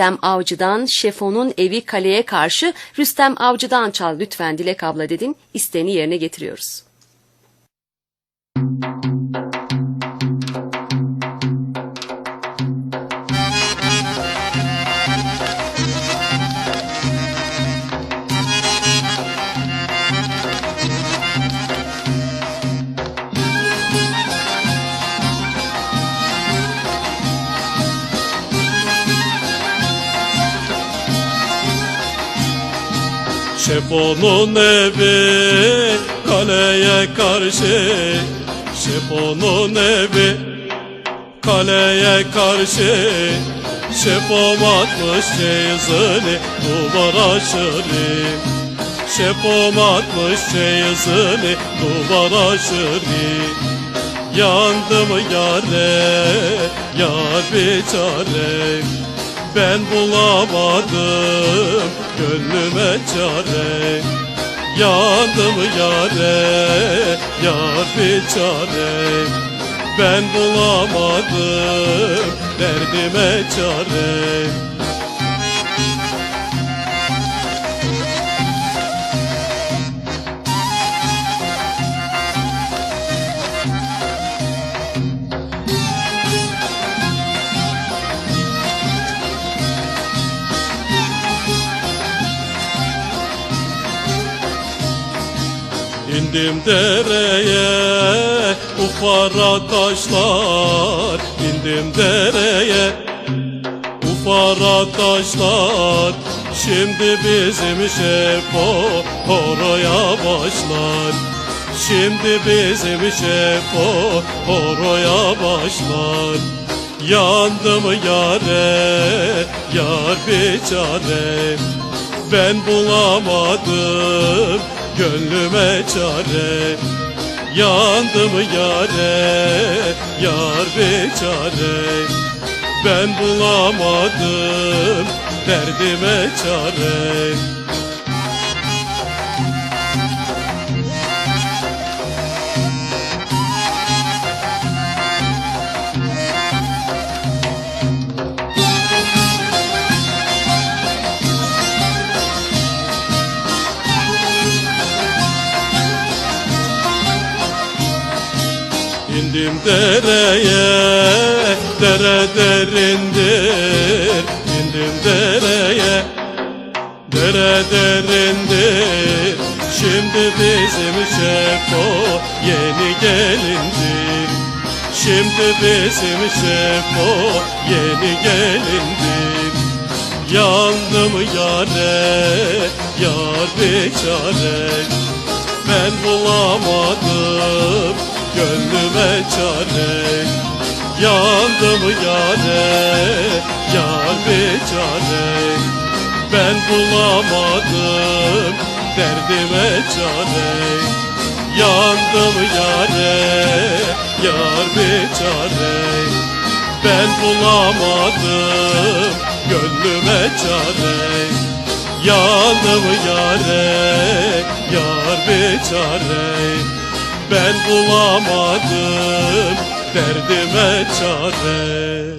Rüstem Avcı'dan Şefo'nun evi kaleye karşı Rüstem Avcı'dan çal lütfen Dilek abla dedin. İsteğini yerine getiriyoruz. Şefo'nun evi kaleye karşı. Şefo'nun evi kaleye karşı. Şefom atmış çeyizini duvara şirin Şefom atmış çeyizini duvara şirin Yandım yare, yar bir çare Ben bulamadım gönlüme çare. Yandım yare, yar çare. Ben bulamadım derdime çare İndim dereye ufara taşlar. İndim dereye ufara taşlar. Şimdi bizim şefo horoya başlar. Şimdi bizim şefo horoya başlar. Yandım yare, yar bir çare. Ben bulamadım gönlüme çare Yandım yare, yar bir çare Ben bulamadım derdime çare İndim dereye, dere derindir. İndim dereye, dere derindir. Şimdi bizim şefo yeni gelindir. Şimdi bizim şefo yeni gelindir. Yandım yare, yar bir çare Ben bulamadım gönlüme çare Yandım yare, yar çare. Ben bulamadım derdime çare Yandım yare, yar çare. Ben bulamadım gönlüme çare Yandım yare, yar çare Ben bulamadım derdime çare